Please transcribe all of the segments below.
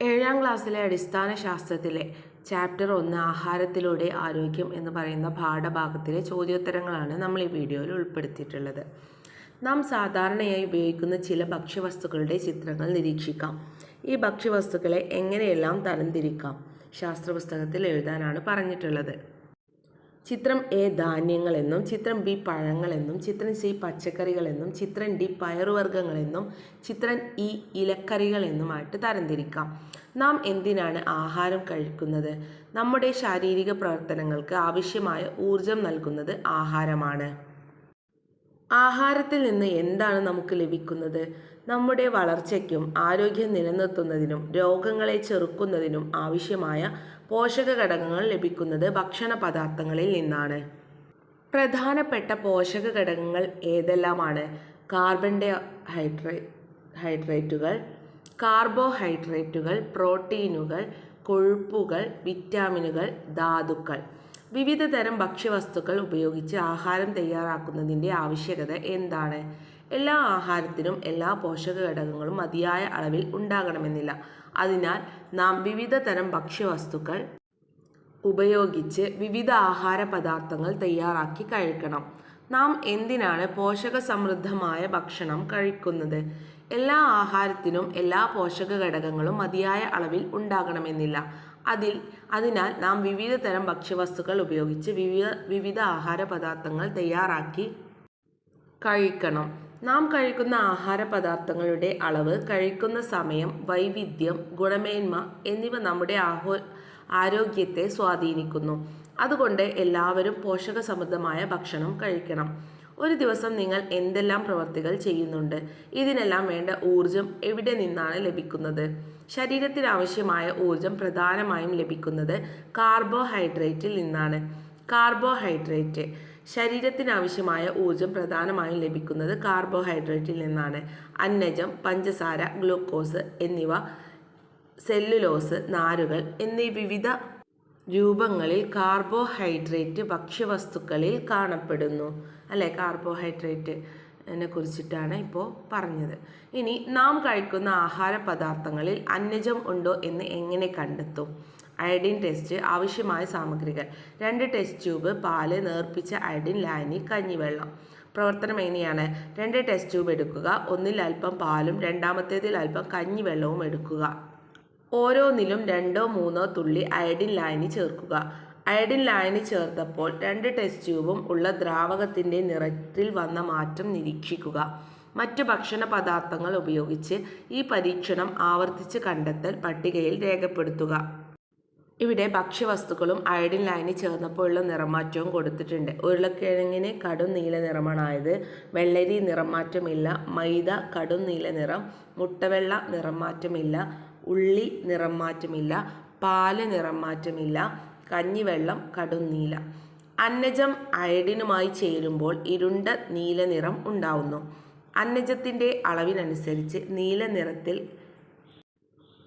ഏഴാം ക്ലാസ്സിലെ അടിസ്ഥാന ശാസ്ത്രത്തിലെ ചാപ്റ്റർ ഒന്ന് ആഹാരത്തിലൂടെ ആരോഗ്യം എന്ന് പറയുന്ന പാഠഭാഗത്തിലെ ചോദ്യോത്തരങ്ങളാണ് നമ്മൾ ഈ വീഡിയോയിൽ ഉൾപ്പെടുത്തിയിട്ടുള്ളത്. നാം സാധാരണയായി ഉപയോഗിക്കുന്ന ചില ഭക്ഷ്യവസ്തുക്കളുടെ ചിത്രങ്ങൾ നിരീക്ഷിക്കാം. ഈ ഭക്ഷ്യവസ്തുക്കളെ എങ്ങനെയെല്ലാം തരംതിരിക്കാം? ശാസ്ത്രപുസ്തകത്തിൽ എഴുതാനാണ് പറഞ്ഞിട്ടുള്ളത്. ചിത്രം എ ധാന്യങ്ങളെന്നും ചിത്രം ബി പഴങ്ങളെന്നും ചിത്രം സി പച്ചക്കറികളെന്നും ചിത്രം ഡി പയറുവർഗങ്ങളെന്നും ചിത്രം ഇ ഇലക്കറികളെന്നുമായിട്ട് തരംതിരിക്കാം. നാം എന്തിനാണ് ആഹാരം കഴിക്കുന്നത്? നമ്മുടെ ശാരീരിക പ്രവർത്തനങ്ങൾക്ക് ആവശ്യമായ ഊർജം നൽകുന്നത് ആഹാരമാണ്. ആഹാരത്തിൽ നിന്ന് എന്താണ് നമുക്ക് ലഭിക്കുന്നത്? നമ്മുടെ വളർച്ചയ്ക്കും ആരോഗ്യം നിലനിർത്തുന്നതിനും രോഗങ്ങളെ ചെറുക്കുന്നതിനും ആവശ്യമായ പോഷക ഘടകങ്ങൾ ലഭിക്കുന്നത് ഭക്ഷണ പദാർത്ഥങ്ങളിൽ നിന്നാണ്. പ്രധാനപ്പെട്ട പോഷക ഘടകങ്ങൾ ഏതെല്ലാമാണ്? കാർബൺ ഡൈ ഹൈഡ്രേ ഹൈഡ്രേറ്റുകൾ കാർബോഹൈഡ്രേറ്റുകൾ പ്രോട്ടീനുകൾ കൊഴുപ്പുകൾ വിറ്റാമിനുകൾ ധാതുക്കൾ. വിവിധ തരം ഭക്ഷ്യവസ്തുക്കൾ ഉപയോഗിച്ച് ആഹാരം തയ്യാറാക്കുന്നതിന്റെ ആവശ്യകത എന്താണ്? എല്ലാ ആഹാരത്തിനും എല്ലാ പോഷക ഘടകങ്ങളും മതിയായ അളവിൽ ഉണ്ടാകണമെന്നില്ല. അതിനാൽ നാം വിവിധ തരം ഭക്ഷ്യവസ്തുക്കൾ ഉപയോഗിച്ച് വിവിധ ആഹാര പദാർത്ഥങ്ങൾ തയ്യാറാക്കി കഴിക്കണം. നാം എന്തിനാണ് പോഷക സമൃദ്ധമായ ഭക്ഷണം കഴിക്കുന്നത്? എല്ലാ ആഹാരത്തിനും എല്ലാ പോഷക ഘടകങ്ങളും മതിയായ അളവിൽ ഉണ്ടാകണമെന്നില്ല. അതിൽ അതിനാൽ നാം വിവിധ തരം ഭക്ഷ്യവസ്തുക്കൾ ഉപയോഗിച്ച് വിവിധ വിവിധ ആഹാര പദാർത്ഥങ്ങൾ തയ്യാറാക്കി കഴിക്കണം. നാം കഴിക്കുന്ന ആഹാര പദാർത്ഥങ്ങളുടെ അളവ് കഴിക്കുന്ന സമയം വൈവിധ്യം ഗുണമേന്മ എന്നിവ നമ്മുടെ ആഹോ ആരോഗ്യത്തെ സ്വാധീനിക്കുന്നു. അതുകൊണ്ട് എല്ലാവരും പോഷക സമൃദ്ധമായ ഭക്ഷണം കഴിക്കണം. ഒരു ദിവസം നിങ്ങൾ എന്തെല്ലാം പ്രവർത്തികൾ ചെയ്യുന്നുണ്ട്? ഇതിനെല്ലാം വേണ്ട ഊർജം എവിടെ നിന്നാണ് ലഭിക്കുന്നത്? ശരീരത്തിന് ആവശ്യമായ ഊർജം പ്രധാനമായും ലഭിക്കുന്നത് കാർബോഹൈഡ്രേറ്റിൽ നിന്നാണ്. കാർബോഹൈഡ്രേറ്റ് ശരീരത്തിന് ആവശ്യമായ ഊർജം പ്രധാനമായും ലഭിക്കുന്നത് കാർബോഹൈഡ്രേറ്റിൽ നിന്നാണ്. അന്നജം പഞ്ചസാര ഗ്ലൂക്കോസ് എന്നിവ സെല്ലുലോസ് നാരുകൾ എന്നീ വിവിധ രൂപങ്ങളിൽ കാർബോഹൈഡ്രേറ്റ് ഭക്ഷ്യവസ്തുക്കളിൽ കാണപ്പെടുന്നു. അല്ലേ? കാർബോഹൈഡ്രേറ്റ് എന്നെ കുറിച്ചിട്ടാണ് ഇപ്പോൾ പറഞ്ഞത്. ഇനി നാം കഴിക്കുന്ന ആഹാര പദാർത്ഥങ്ങളിൽ അന്നജം ഉണ്ടോ എന്ന് എങ്ങനെ കണ്ടെത്തും? അയഡിൻ ടെസ്റ്റ് ആവശ്യമായ സാമഗ്രികൾ. രണ്ട് ടെസ്റ്റ് ട്യൂബ് പാൽ നേർപ്പിച്ച അയഡിൻ ലായനി കഞ്ഞിവെള്ളം. പ്രവർത്തനം എങ്ങനെയാണ്? രണ്ട് ടെസ്റ്റ് ട്യൂബ് എടുക്കുക ഒന്നിൽ അല്പം പാലും രണ്ടാമത്തേതിൽ അല്പം കഞ്ഞിവെള്ളവും എടുക്കുക. ഓരോന്നിലും രണ്ടോ മൂന്നോ തുള്ളി അയഡിൻ ലായനി ചേർക്കുക. അയഡിൻ ലായനി ചേർത്തപ്പോൾ രണ്ട് ടെസ്റ്റ് ട്യൂബും ഉള്ള ദ്രാവകത്തിന്റെ നിറത്തിൽ വന്ന മാറ്റം നിരീക്ഷിക്കുക. മറ്റു ഭക്ഷണ പദാർത്ഥങ്ങൾ ഉപയോഗിച്ച് ഈ പരീക്ഷണം ആവർത്തിച്ച് കണ്ടെത്തൽ പട്ടികയിൽ രേഖപ്പെടുത്തുക. ഇവിടെ ഭക്ഷ്യവസ്തുക്കളും അയഡിൻ ലൈനിൽ ചേർന്നപ്പോഴുള്ള നിറമാറ്റവും കൊടുത്തിട്ടുണ്ട്. ഉരുളക്കിഴങ്ങിന് കടും നീല നിറമാണായത്. വെള്ളരി നിറമാറ്റമില്ല. മൈദ കടും നീല നിറം. മുട്ടവെള്ള നിറമാറ്റമില്ല. ഉള്ളി നിറമാറ്റമില്ല. പാൽ നിറമാറ്റമില്ല. കഞ്ഞിവെള്ളം കടും നീല. അന്നജം അയഡിനുമായി ചേരുമ്പോൾ ഇരുണ്ട നീല നിറം ഉണ്ടാവുന്നു. അന്നജത്തിന്റെ അളവിനനുസരിച്ച് നീല നിറത്തിൽ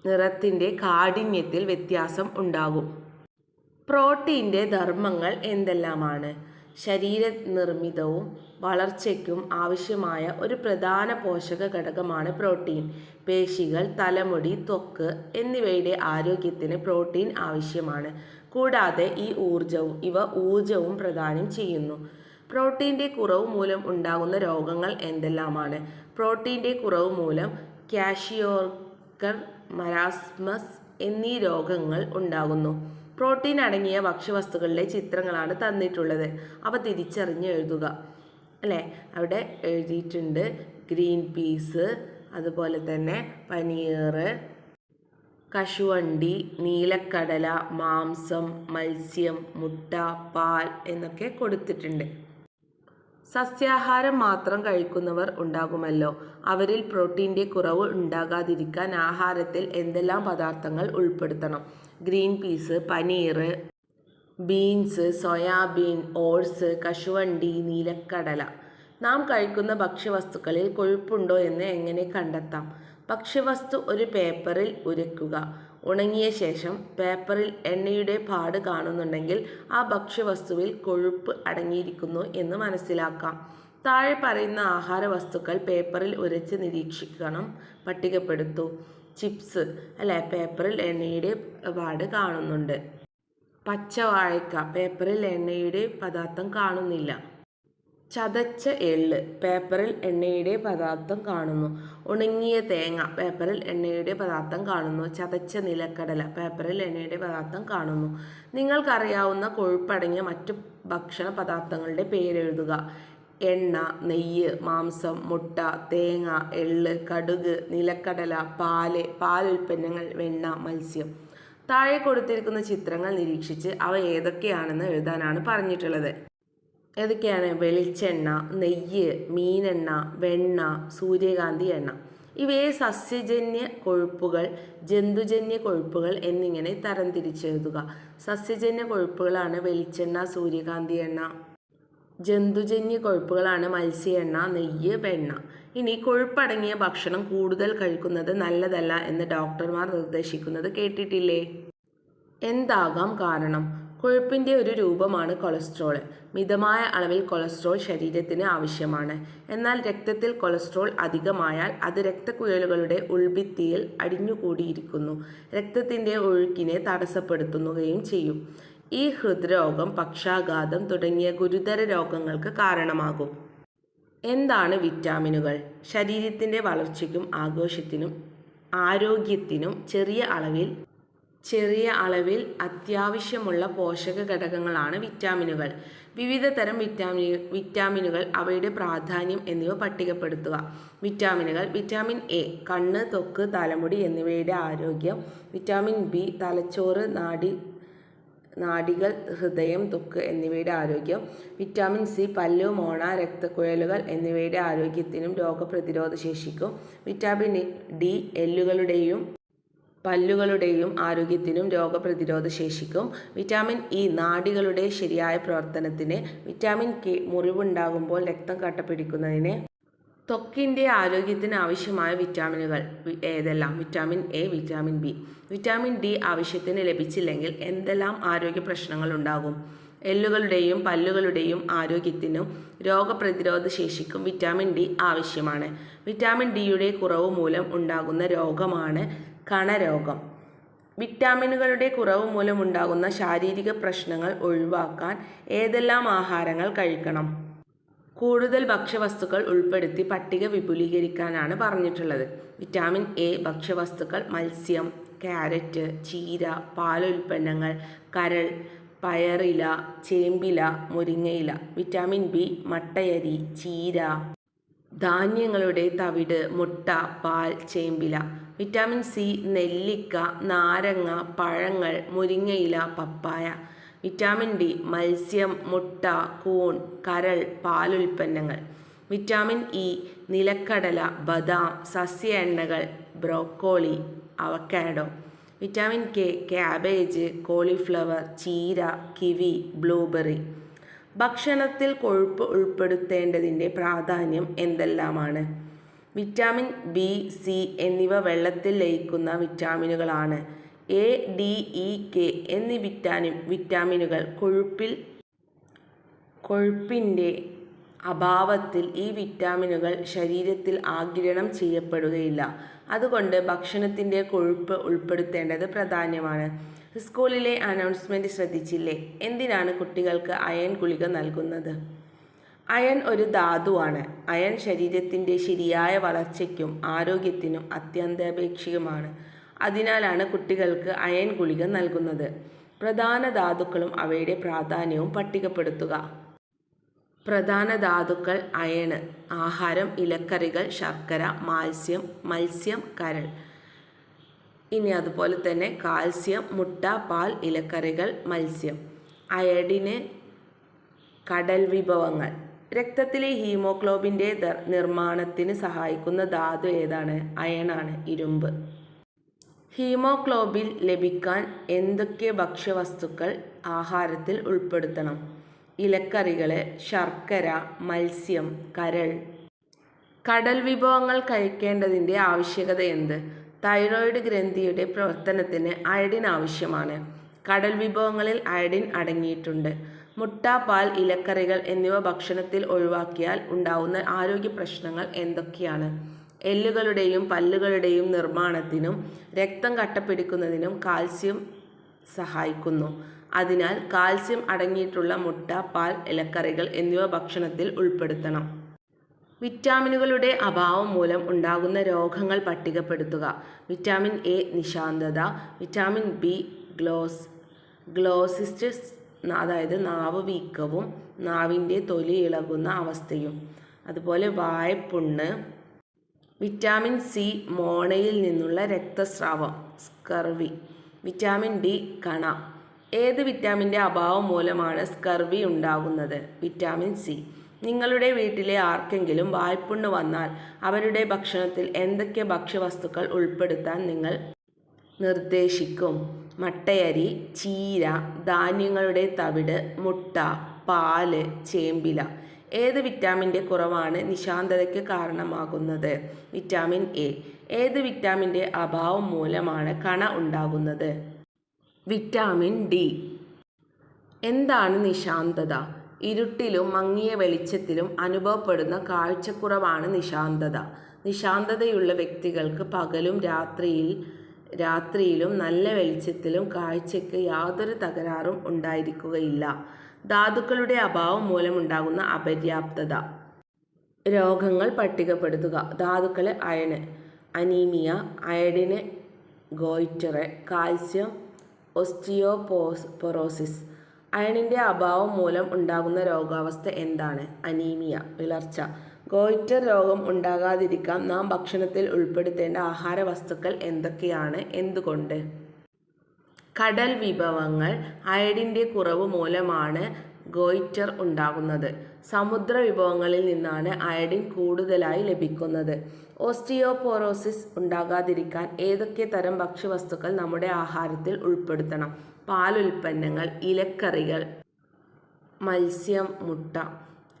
നിറത്തിന്റെ കാഠിന്യത്തിൽ വ്യത്യാസം ഉണ്ടാകും. പ്രോട്ടീന്റെ ധർമ്മങ്ങൾ എന്തെല്ലാമാണ്? ശരീര നിർമ്മിതവും വളർച്ചയ്ക്കും ആവശ്യമായ ഒരു പ്രധാന പോഷക ഘടകമാണ് പ്രോട്ടീൻ. പേശികൾ തലമുടി ത്വക്ക് എന്നിവയുടെ ആരോഗ്യത്തിന് പ്രോട്ടീൻ ആവശ്യമാണ്. കൂടാതെ ഈ ഊർജവും ഇവ ഊർജവും പ്രദാനം ചെയ്യുന്നു. പ്രോട്ടീന്റെ കുറവ് മൂലം ഉണ്ടാകുന്ന രോഗങ്ങൾ എന്തെല്ലാമാണ്? പ്രോട്ടീന്റെ കുറവ് മൂലം കാഷിയോർക്കർ മരാസ്മസ് എന്നീ രോഗങ്ങൾ ഉണ്ടാകുന്നു. പ്രോട്ടീൻ അടങ്ങിയ ഭക്ഷ്യവസ്തുക്കളിലെ ചിത്രങ്ങളാണ് തന്നിട്ടുള്ളത്. അവ തിരിച്ചറിഞ്ഞ് എഴുതുക. അല്ലേ? അവിടെ എഴുതിയിട്ടുണ്ട് ഗ്രീൻ പീസ് അതുപോലെ തന്നെ പനീർ കശുവണ്ടി നീലക്കടല മാംസം മത്സ്യം മുട്ട പാൽ എന്നൊക്കെ കൊടുത്തിട്ടുണ്ട്. സസ്യാഹാരം മാത്രം കഴിക്കുന്നവർ ഉണ്ടാകുമല്ലോ. അവരിൽ പ്രോട്ടീന്റെ കുറവ് ഉണ്ടാകാതിരിക്കാൻ ആഹാരത്തിൽ എന്തെല്ലാം പദാർത്ഥങ്ങൾ ഉൾപ്പെടുത്തണം? Green peas paneer beans soyabean oats കശുവണ്ടി നീലക്കടല. നാം കഴിക്കുന്ന ഭക്ഷ്യവസ്തുക്കളിൽ കൊഴുപ്പുണ്ടോ എന്ന് എങ്ങനെ കണ്ടെത്താം? ഭക്ഷ്യവസ്തു ഒരു പേപ്പറിൽ ഉരയ്ക്കുക. ഉണങ്ങിയ ശേഷം പേപ്പറിൽ എണ്ണയുടെ പാട് കാണുന്നുണ്ടെങ്കിൽ ആ ഭക്ഷ്യവസ്തുവിൽ കൊഴുപ്പ് അടങ്ങിയിരിക്കുന്നു എന്ന് മനസ്സിലാക്കാം. താഴെ പറയുന്ന ആഹാര വസ്തുക്കൾ പേപ്പറിൽ ഉരച്ച് നിരീക്ഷിക്കണം പട്ടികപ്പെടുത്തു. ചിപ്സ് അല്ലെ പേപ്പറിൽ എണ്ണയുടെ പാട് കാണുന്നുണ്ട്. പച്ചവാഴയ്ക്ക പേപ്പറിൽ എണ്ണയുടെ പദാർത്ഥം കാണുന്നില്ല. ചതച്ച എള്ള്. പേപ്പറിൽ എണ്ണയുടെ പദാർത്ഥം കാണുന്നു. ഉണങ്ങിയ തേങ്ങ. പേപ്പറിൽ എണ്ണയുടെ പദാർത്ഥം കാണുന്നു. ചതച്ച നിലക്കടല. പേപ്പറിൽ എണ്ണയുടെ പദാർത്ഥം കാണുന്നു. നിങ്ങൾക്കറിയാവുന്ന കൊഴുപ്പടങ്ങിയ മറ്റു ഭക്ഷണ പദാർത്ഥങ്ങളുടെ പേരെഴുതുക. എണ്ണ നെയ്യ് മാംസം മുട്ട തേങ്ങ എള്ള് കടുക് നിലക്കടല പാൽ പാലുൽപ്പന്നങ്ങൾ വെണ്ണ മത്സ്യം. താഴെ കൊടുത്തിരിക്കുന്ന ചിത്രങ്ങൾ നിരീക്ഷിച്ച് അവ ഏതൊക്കെയാണെന്ന് എഴുതാനാണ് പറഞ്ഞിട്ടുള്ളത്. ഏതൊക്കെയാണ്? വെളിച്ചെണ്ണ നെയ്യ് മീനെണ്ണ വെണ്ണ സൂര്യകാന്തി എണ്ണ. ഇവയെ സസ്യജന്യ കൊഴുപ്പുകൾ ജന്തുജന്യ കൊഴുപ്പുകൾ എന്നിങ്ങനെ തരംതിരിച്ചെഴുതുക. സസ്യജന്യ കൊഴുപ്പുകളാണ് വെളിച്ചെണ്ണ സൂര്യകാന്തി എണ്ണ. ജന്തുജന്യ കൊഴുപ്പുകളാണ് മത്സ്യ എണ്ണ നെയ്യ് വെണ്ണ. ഇനി കൊഴുപ്പടങ്ങിയ ഭക്ഷണം കൂടുതൽ കഴിക്കുന്നത് നല്ലതല്ല എന്ന് ഡോക്ടർമാർ നിർദ്ദേശിക്കുന്നത് കേട്ടിട്ടില്ലേ? എന്താകാം കാരണം? കൊഴുപ്പിന്റെ ഒരു രൂപമാണ് കൊളസ്ട്രോൾ. മിതമായ അളവിൽ കൊളസ്ട്രോൾ ശരീരത്തിന് ആവശ്യമാണ്. എന്നാൽ രക്തത്തിൽ കൊളസ്ട്രോൾ അധികമായാൽ അത് രക്തക്കുഴലുകളുടെ ഉൾഭിത്തിയിൽ അടിഞ്ഞുകൂടിയിരിക്കുന്നു. രക്തത്തിന്റെ ഒഴുക്കിനെ തടസ്സപ്പെടുത്തുകയും ചെയ്യും. ഈ ഹൃദ്രോഗം പക്ഷാഘാതം തുടങ്ങിയ ഗുരുതര രോഗങ്ങൾക്ക് കാരണമാകും. എന്താണ് വിറ്റാമിനുകൾ? ശരീരത്തിന്റെ വളർച്ചയ്ക്കും ആഘോഷത്തിനും ആരോഗ്യത്തിനും ചെറിയ അളവിൽ ചെറിയ അളവിൽ അത്യാവശ്യമുള്ള പോഷക ഘടകങ്ങളാണ് വിറ്റാമിനുകൾ. വിവിധ തരം വിറ്റാമിനു വിറ്റാമിനുകൾ അവയുടെ പ്രാധാന്യം എന്നിവ പട്ടികപ്പെടുത്തുക. വിറ്റാമിനുകൾ വിറ്റാമിൻ എ കണ്ണ് തൊക്ക് തലമുടി എന്നിവയുടെ ആരോഗ്യം വിറ്റാമിൻ ബി തലച്ചോറ് നാഡി നാഡികൾ ഹൃദയം തൊക്ക് എന്നിവയുടെ ആരോഗ്യം വിറ്റാമിൻ സി പല്ലു മോണ രക്തക്കുഴലുകൾ എന്നിവയുടെ ആരോഗ്യത്തിനും രോഗപ്രതിരോധ ശേഷിക്കും വിറ്റാമിൻ ഡി എല്ലുകളുടെയും പല്ലുകളുടെയും ആരോഗ്യത്തിനും രോഗപ്രതിരോധ ശേഷിക്കും. വിറ്റാമിൻ ഇ നാഡികളുടെ ശരിയായ പ്രവർത്തനത്തിന് വിറ്റാമിൻ കെ മുറിവുണ്ടാകുമ്പോൾ രക്തം കട്ടപിടിക്കുന്നതിന് ത്വക്കിന്റെ ആരോഗ്യത്തിന് ആവശ്യമായ വിറ്റാമിനുകൾ ഏതെല്ലാം? Vitamin A vitamin B. Vitamin D ആവശ്യത്തിന് ലഭിച്ചില്ലെങ്കിൽ എന്തെല്ലാം ആരോഗ്യ പ്രശ്നങ്ങൾ ഉണ്ടാകും? എല്ലുകളുടെയും പല്ലുകളുടെയും ആരോഗ്യത്തിനും രോഗപ്രതിരോധ ശേഷിക്കും വിറ്റാമിൻ ഡി ആവശ്യമാണ്. വിറ്റാമിൻ ഡിയുടെ കുറവ് മൂലം ഉണ്ടാകുന്ന രോഗമാണ് കണരോഗം. വിറ്റാമിനുകളുടെ കുറവ് മൂലമുണ്ടാകുന്ന ശാരീരിക പ്രശ്നങ്ങൾ ഒഴിവാക്കാൻ ഏതെല്ലാം ആഹാരങ്ങൾ കഴിക്കണം? കൂടുതൽ ഭക്ഷ്യവസ്തുക്കൾ ഉൾപ്പെടുത്തി പട്ടിക വിപുലീകരിക്കാനാണ് പറഞ്ഞിട്ടുള്ളത്. വിറ്റാമിൻ എ ഭക്ഷ്യവസ്തുക്കൾ മത്സ്യം ക്യാരറ്റ് ചീര പാലുൽപ്പന്നങ്ങൾ കരൾ പയറില ചേമ്പില മുരിങ്ങയില വിറ്റാമിൻ ബി മട്ടയരി ചീര ധാന്യങ്ങളുടെ തവിട് മുട്ട പാൽ ചേമ്പില വിറ്റാമിൻ സി നെല്ലിക്ക നാരങ്ങ പഴങ്ങൾ മുരിങ്ങയില പപ്പായ വിറ്റാമിൻ ഡി മത്സ്യം മുട്ട കൂൺ കരൾ പാലുൽപ്പന്നങ്ങൾ വിറ്റാമിൻ ഇ നിലക്കടല ബദാം സസ്യ എണ്ണകൾ broccoli avocado vitamin K cabbage cauliflower ചീര കിവി ബ്ലൂബെറി ഭക്ഷണത്തിൽ കൊഴുപ്പ് ഉൾപ്പെടുത്തേണ്ടതിന്റെ പ്രാധാന്യം എന്തെല്ലാമാണ്? വിറ്റാമിൻ ബി സി എന്നിവ വെള്ളത്തിൽ ലയിക്കുന്ന വിറ്റാമിനുകളാണ്. എ ഡി ഇ കെ എന്നീ വിറ്റാമിൻ വിറ്റാമിനുകൾ കൊഴുപ്പിൽ കൊഴുപ്പിന്റെ അഭാവത്തിൽ ഈ വിറ്റാമിനുകൾ ശരീരത്തിൽ ആഗിരണം ചെയ്യപ്പെടുകയില്ല. അതുകൊണ്ട് ഭക്ഷണത്തിന്റെ കൊഴുപ്പ് ഉൾപ്പെടുത്തേണ്ടത് പ്രാധാന്യമാണ്. സ്കൂളിലെ അനൗൺസ്മെന്റ് ശ്രദ്ധിച്ചില്ലേ? എന്തിനാണ് കുട്ടികൾക്ക് അയൺ ഗുളിക നൽകുന്നത്? അയൺ ഒരു ധാതുവാണ്. അയൺ ശരീരത്തിന്റെ ശരിയായ വളർച്ചയ്ക്കും ആരോഗ്യത്തിനും അത്യന്താപേക്ഷികമാണ്. അതിനാലാണ് കുട്ടികൾക്ക് അയൺ ഗുളിക നൽകുന്നത്. പ്രധാന ധാതുക്കളും അവയുടെ പ്രാധാന്യവും പട്ടികപ്പെടുത്തുക. പ്രധാന ധാതുക്കൾ അയണ് ആഹാരം ഇലക്കറികൾ ശർക്കര മാത്സ്യം മത്സ്യം കരൾ. ഇനി അതുപോലെ തന്നെ കാൽസ്യം മുട്ട പാൽ ഇലക്കറികൾ മത്സ്യം അയഡിന് കടൽ വിഭവങ്ങൾ. രക്തത്തിലെ ഹീമോഗ്ലോബിന്റെ നിർമ്മാണത്തിന് സഹായിക്കുന്ന ധാതു ഏതാണ്? അയണാണ് ഇരുമ്പ്. ഹീമോഗ്ലോബിൻ ലഭിക്കാൻ എന്തൊക്കെ ഭക്ഷ്യവസ്തുക്കൾ ആഹാരത്തിൽ ഉൾപ്പെടുത്തണം? ഇലക്കറികൾ ശർക്കര മത്സ്യം കരൾ. കടൽ വിഭവങ്ങൾ കഴിക്കേണ്ടതിന്റെ ആവശ്യകത എന്ത്? തൈറോയിഡ് ഗ്രന്ഥിയുടെ പ്രവർത്തനത്തിന് അയഡിൻ ആവശ്യമാണ്. കടൽ വിഭവങ്ങളിൽ അയഡിൻ അടങ്ങിയിട്ടുണ്ട്. മുട്ട പാൽ ഇലക്കറികൾ എന്നിവ ഭക്ഷണത്തിൽ ഒഴിവാക്കിയാൽ ഉണ്ടാവുന്ന ആരോഗ്യ പ്രശ്നങ്ങൾ എന്തൊക്കെയാണ്? എല്ലുകളുടെയും പല്ലുകളുടെയും നിർമ്മാണത്തിനും രക്തം കട്ടപിടിക്കുന്നതിനും കാൽസ്യം സഹായിക്കുന്നു. അതിനാൽ കാൽസ്യം അടങ്ങിയിട്ടുള്ള മുട്ട പാൽ ഇലക്കറികൾ എന്നിവ ഭക്ഷണത്തിൽ ഉൾപ്പെടുത്തണം. വിറ്റാമിനുകളുടെ അഭാവം മൂലം ഉണ്ടാകുന്ന രോഗങ്ങൾ പട്ടികപ്പെടുത്തുക. വിറ്റാമിൻ എ നിശാന്തത വിറ്റാമിൻ ബി ഗ്ലോസ് ഗ്ലോസിസ്റ്റസ് അതായത് നാവ് വീക്കവും നാവിന്റെ തൊലി ഇളകുന്ന അവസ്ഥയും. അതുപോലെ വായ്പുണ്ണ് വിറ്റാമിൻ സി മോണയിൽ നിന്നുള്ള രക്തസ്രാവം സ്കർവി വിറ്റാമിൻ ഡി കണ. ഏത് വിറ്റാമിന്റെ അഭാവം മൂലമാണ് സ്കർവി ഉണ്ടാകുന്നത്? Vitamin C. നിങ്ങളുടെ വീട്ടിലെ ആർക്കെങ്കിലും വായ്പുണ്ണ് വന്നാൽ അവരുടെ ഭക്ഷണത്തിൽ എന്തൊക്കെ ഭക്ഷ്യവസ്തുക്കൾ ഉൾപ്പെടുത്താൻ നിങ്ങൾ നിർദ്ദേശിക്കും? മട്ടയരി ചീര ധാന്യങ്ങളുടെ തവിട് മുട്ട പാൽ ചേമ്പില. ഏത് വിറ്റാമിന്റെ കുറവാണ് നിശാന്തതയ്ക്ക് കാരണമാകുന്നത്? Vitamin A. ഏത് വിറ്റാമിന്റെ അഭാവം മൂലമാണ് കണ ഉണ്ടാകുന്നത്? Vitamin D. എന്താണ് നിശാന്തത? ഇരുട്ടിലും മങ്ങിയ വെളിച്ചത്തിലും അനുഭവപ്പെടുന്ന കാഴ്ചക്കുറവാണ് നിശാന്തത. നിശാന്തതയുള്ള വ്യക്തികൾക്ക് പകലും രാത്രിയിൽ രാത്രിയിലും നല്ല വെളിച്ചത്തിലും കാഴ്ചയ്ക്ക് യാതൊരു തകരാറും ഉണ്ടായിരിക്കുകയില്ല. ധാതുക്കളുടെ അഭാവം മൂലമുണ്ടാകുന്ന അപര്യാപ്തത. രോഗങ്ങൾ പട്ടികപ്പെടുത്തുക. ധാതുക്കളെ iron anaemia iodine goitre calcium osteoporosis അയണിന്റെ അഭാവം മൂലം ഉണ്ടാകുന്ന രോഗാവസ്ഥ എന്താണ്? അനീമിയ വിളർച്ച. ഗോയിറ്റർ രോഗം ഉണ്ടാകാതിരിക്കാൻ നാം ഭക്ഷണത്തിൽ ഉൾപ്പെടുത്തേണ്ട ആഹാര വസ്തുക്കൾ എന്തൊക്കെയാണ്? എന്തുകൊണ്ട്? കടൽ വിഭവങ്ങൾ അയഡിന്റെ കുറവ് മൂലമാണ് ഗോയിറ്റർ ഉണ്ടാകുന്നത്. സമുദ്ര വിഭവങ്ങളിൽ നിന്നാണ് അയഡിൻ കൂടുതലായി ലഭിക്കുന്നത്. ഓസ്റ്റിയോപോറോസിസ് ഉണ്ടാകാതിരിക്കാൻ ഏതൊക്കെ തരം ഭക്ഷ്യവസ്തുക്കൾ നമ്മുടെ ആഹാരത്തിൽ ഉൾപ്പെടുത്തണം? പാലുൽപ്പന്നങ്ങൾ ഇലക്കറികൾ മത്സ്യം മുട്ട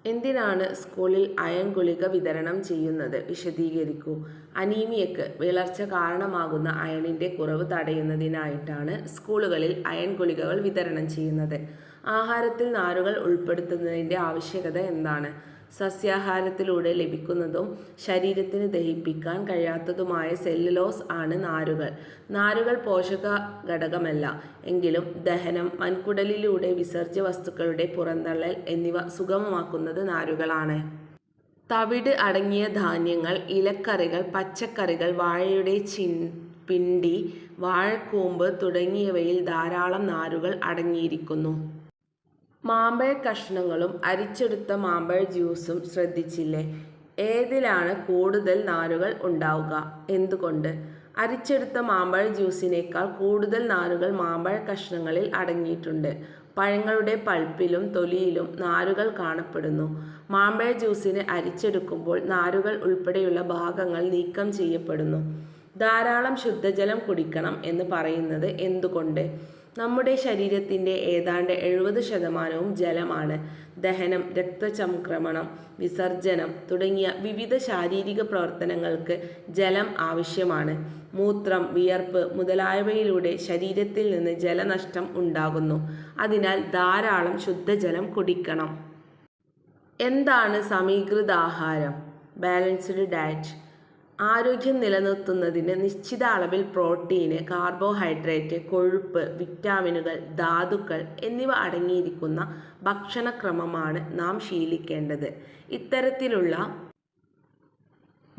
എന്തിനാണ് സ്കൂളിൽ അയൺ ഗുളിക വിതരണം ചെയ്യുന്നത്? വിശദീകരിക്കൂ. അനീമിയക്ക് വിളർച്ച കാരണമാകുന്ന അയണിന്റെ കുറവ് തടയുന്നതിനായിട്ടാണ് സ്കൂളുകളിൽ അയൺ ഗുളികകൾ വിതരണം ചെയ്യുന്നത്. ആഹാരത്തിൽ നാരുകൾ ഉൾപ്പെടുത്തുന്നതിന്റെ ആവശ്യകത എന്താണ്? സസ്യാഹാരത്തിലൂടെ ലഭിക്കുന്നതും ശരീരത്തിന് ദഹിപ്പിക്കാൻ കഴിയാത്തതുമായ സെല്ലുലോസ് ആണ് നാരുകൾ. നാരുകൾ പോഷക ഘടകമല്ല എങ്കിലും ദഹനം മൺകുടലിലൂടെ വിസർജ്യ വസ്തുക്കളുടെ പുറന്തള്ളൽ എന്നിവ സുഗമമാക്കുന്നത് നാരുകളാണ്. തവിട് അടങ്ങിയ ധാന്യങ്ങൾ ഇലക്കറികൾ പച്ചക്കറികൾ വാഴയുടെ ചിൻ പിണ്ടി വാഴക്കൂമ്പ് തുടങ്ങിയവയിൽ ധാരാളം നാരുകൾ അടങ്ങിയിരിക്കുന്നു. മാമ്പഴ കഷ്ണങ്ങളും അരിച്ചെടുത്ത മാമ്പഴ ജ്യൂസും ശ്രദ്ധിച്ചില്ലേ? ഏതിലാണ് കൂടുതൽ നാരുകൾ ഉണ്ടാവുക? എന്തുകൊണ്ട്? അരിച്ചെടുത്ത മാമ്പഴ ജ്യൂസിനേക്കാൾ കൂടുതൽ നാരുകൾ മാമ്പഴ കഷ്ണങ്ങളിൽ അടങ്ങിയിട്ടുണ്ട്. പഴങ്ങളുടെ പൾപ്പിലും തൊലിയിലും നാരുകൾ കാണപ്പെടുന്നു. മാമ്പഴ ജ്യൂസിന് അരിച്ചെടുക്കുമ്പോൾ നാരുകൾ ഉൾപ്പെടെയുള്ള ഭാഗങ്ങൾ നീക്കം ചെയ്യപ്പെടുന്നു. ധാരാളം ശുദ്ധജലം കുടിക്കണം എന്ന് പറയുന്നത് എന്തുകൊണ്ട്? നമ്മുടെ ശരീരത്തിന്റെ ഏതാണ്ട് എഴുപത് ശതമാനവും ജലമാണ്. ദഹനം രക്തചംക്രമണം വിസർജനം തുടങ്ങിയ വിവിധ ശാരീരിക പ്രവർത്തനങ്ങൾക്ക് ജലം ആവശ്യമാണ്. മൂത്രം വിയർപ്പ് മുതലായവയിലൂടെ ശരീരത്തിൽ നിന്ന് ജലനഷ്ടം ഉണ്ടാകുന്നു. അതിനാൽ ധാരാളം ശുദ്ധജലം കുടിക്കണം. എന്താണ് സമീകൃതാഹാരം? Balanced diet. ആരോഗ്യം നിലനിർത്തുന്നതിന് നിശ്ചിത അളവിൽ പ്രോട്ടീന് കാർബോഹൈഡ്രേറ്റ് കൊഴുപ്പ് വിറ്റാമിനുകൾ ധാതുക്കൾ എന്നിവ അടങ്ങിയിരിക്കുന്ന ഭക്ഷണക്രമമാണ് നാം ശീലിക്കേണ്ടത്. ഇത്തരത്തിലുള്ള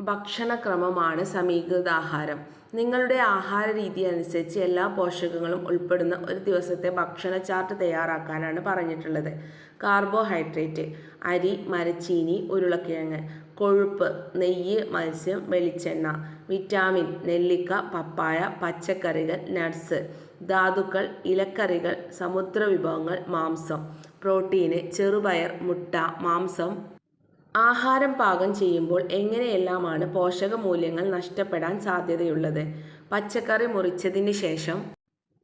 ഭക്ഷണക്രമമാണ് സമീകൃത ആഹാരം നിങ്ങളുടെ ആഹാര രീതി അനുസരിച്ച് എല്ലാ പോഷകങ്ങളും ഉൾപ്പെടുന്ന ഒരു ദിവസത്തെ ഭക്ഷണ ചാർട്ട് തയ്യാറാക്കാനാണ് പറഞ്ഞിട്ടുള്ളത്. കാർബോഹൈഡ്രേറ്റ് അരി മരച്ചീനി ഉരുളക്കിഴങ്ങ്. കൊഴുപ്പ് നെയ്യ് മത്സ്യം വെളിച്ചെണ്ണ വിറ്റാമിൻ നെല്ലിക്ക പപ്പായ പച്ചക്കറികൾ നട്ട്സ് ധാതുക്കൾ ഇലക്കറികൾ സമുദ്ര വിഭവങ്ങൾ മാംസം പ്രോട്ടീന് ചെറുപയർ മുട്ട മാംസം. ആഹാരം പാകം ചെയ്യുമ്പോൾ എങ്ങനെയെല്ലാമാണ് പോഷകമൂല്യങ്ങൾ നഷ്ടപ്പെടാൻ സാധ്യതയുള്ളത്? പച്ചക്കറി മുറിച്ചതിന് ശേഷം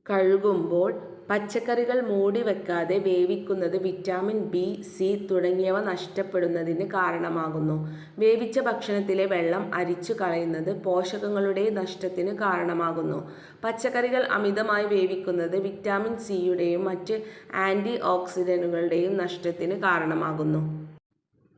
കഴുകുമ്പോൾ പച്ചക്കറികൾ മൂടി വെക്കാതെ വേവിക്കുന്നത് വിറ്റാമിൻ ബി സി തുടങ്ങിയവ നഷ്ടപ്പെടുന്നതിന് കാരണമാകുന്നു. വേവിച്ച ഭക്ഷണത്തിലെ വെള്ളം അരിച്ചു കളയുന്നത് പോഷകങ്ങളുടെ നഷ്ടത്തിന് കാരണമാകുന്നു. പച്ചക്കറികൾ അമിതമായി വേവിക്കുന്നത് വിറ്റാമിൻ സിയുടെയും മറ്റ് ആന്റി ഓക്സിഡന്റുകളുടെയും നഷ്ടത്തിന് കാരണമാകുന്നു.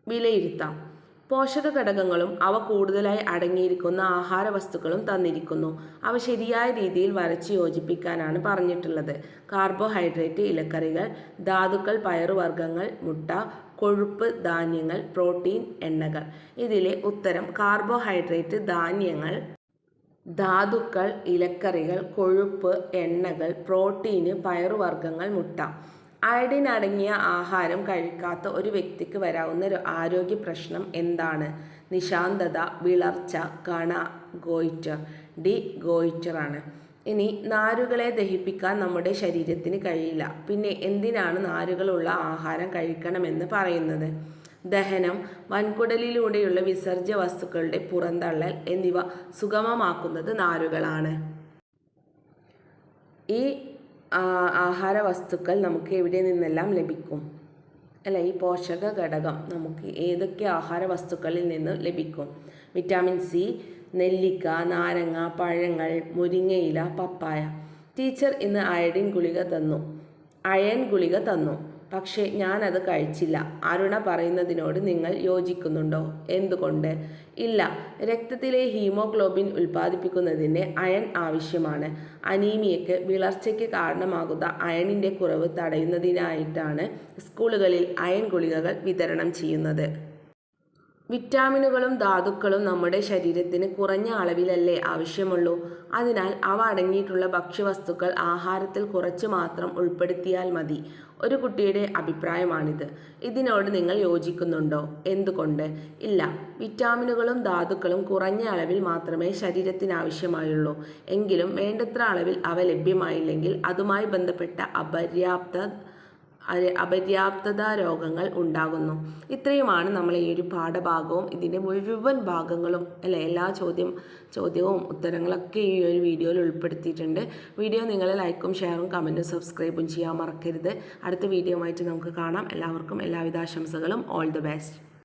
വിലയിരുത്താം. പോഷക ഘടകങ്ങളും അവ കൂടുതലായി അടങ്ങിയിരിക്കുന്ന ആഹാര വസ്തുക്കളും തന്നിരിക്കുന്നു. അവ ശരിയായ രീതിയിൽ വരച്ച് യോജിപ്പിക്കാനാണ് പറഞ്ഞിട്ടുള്ളത്. കാർബോഹൈഡ്രേറ്റ് ഇലക്കറികൾ ധാതുക്കൾ പയറുവർഗങ്ങൾ മുട്ട കൊഴുപ്പ് ധാന്യങ്ങൾ പ്രോട്ടീൻ എണ്ണകൾ. ഇതിലെ ഉത്തരം കാർബോഹൈഡ്രേറ്റ് ധാന്യങ്ങൾ ധാതുക്കൾ ഇലക്കറികൾ കൊഴുപ്പ് എണ്ണകൾ പ്രോട്ടീന് പയറുവർഗങ്ങൾ മുട്ട. അയഡിൻ അടങ്ങിയ ആഹാരം കഴിക്കാത്ത ഒരു വ്യക്തിക്ക് വരാവുന്ന ഒരു ആരോഗ്യ പ്രശ്നം എന്താണ്? നിശാന്തത വിളർച്ച കണ ഗോയിറ്റർ. ഡി ഗോയിച്ചറാണ് ഇനി നാരുകളെ ദഹിപ്പിക്കാൻ നമ്മുടെ ശരീരത്തിന് കഴിയില്ല. പിന്നെ എന്തിനാണ് നാരുകളുള്ള ആഹാരം കഴിക്കണമെന്ന് പറയുന്നത്? ദഹനം വൻകുടലിലൂടെയുള്ള വിസർജ്യ വസ്തുക്കളുടെ പുറന്തള്ളൽ എന്നിവ സുഗമമാക്കുന്നത് നാരുകളാണ്. ഈ ആഹാര വസ്തുക്കൾ നമുക്ക് എവിടെ നിന്നെല്ലാം ലഭിക്കും? അല്ല? ഈ പോഷക ഘടകം നമുക്ക് ഏതൊക്കെ ആഹാര വസ്തുക്കളിൽ നിന്ന് ലഭിക്കും? വിറ്റാമിൻ സി നെല്ലിക്ക നാരങ്ങ പഴങ്ങൾ മുരിങ്ങയില പപ്പായ. ടീച്ചർ ഇന്ന് അയഡിൻ ഗുളിക തന്നു. അയൺ ഗുളിക തന്നു. പക്ഷേ ഞാനത് കഴിച്ചില്ല. അരുണ പറയുന്നതിനോട് നിങ്ങൾ യോജിക്കുന്നുണ്ടോ? എന്തുകൊണ്ട്? ഇല്ല. രക്തത്തിലെ ഹീമോഗ്ലോബിൻ ഉൽപ്പാദിപ്പിക്കുന്നതിന് അയൺ ആവശ്യമാണ്. അനീമിയയ്ക്ക് വിളർച്ചയ്ക്ക് കാരണമാകുന്ന അയണിന്റെ കുറവ് തടയുന്നതിനായിട്ടാണ് സ്കൂളുകളിൽ അയൺ ഗുളികകൾ വിതരണം ചെയ്യുന്നത്. വിറ്റാമിനുകളും ധാതുക്കളും നമ്മുടെ ശരീരത്തിന് കുറഞ്ഞ അളവിലല്ലേ ആവശ്യമുള്ളൂ. അതിനാൽ അവ അടങ്ങിയിട്ടുള്ള ഭക്ഷ്യവസ്തുക്കൾ ആഹാരത്തിൽ കുറച്ചു മാത്രം ഉൾപ്പെടുത്തിയാൽ മതി. ഒരു കുട്ടിയുടെ അഭിപ്രായമാണിത്. ഇതിനോട് നിങ്ങൾ യോജിക്കുന്നുണ്ടോ? എന്തുകൊണ്ട്? ഇല്ല. വിറ്റാമിനുകളും ധാതുക്കളും കുറഞ്ഞ അളവിൽ മാത്രമേ ശരീരത്തിന് ആവശ്യമായുള്ളൂ. എങ്കിലും വേണ്ടത്ര അളവിൽ അവ ലഭ്യമായില്ലെങ്കിൽ അതുമായി ബന്ധപ്പെട്ട അപര്യാപ്ത അപര്യാപ്തത രോഗങ്ങൾ ഉണ്ടാകുന്നു. ഇത്രയുമാണ് നമ്മൾ ഈ ഒരു പാഠഭാഗവും ഇതിന്റെ മുഴുവൻ ഭാഗങ്ങളും അല്ലെ എല്ലാ ചോദ്യം ചോദ്യവും ഉത്തരങ്ങളൊക്കെ ഈ ഒരു വീഡിയോയിൽ ഉൾപ്പെടുത്തിയിട്ടുണ്ട്. വീഡിയോ നിങ്ങൾ ലൈക്കും ഷെയറും കമന്റും സബ്സ്ക്രൈബും ചെയ്യാൻ മറക്കരുത്. അടുത്ത വീഡിയോ ആയിട്ട് നമുക്ക് കാണാം. എല്ലാവർക്കും എല്ലാവിധ ആശംസകളും. All the best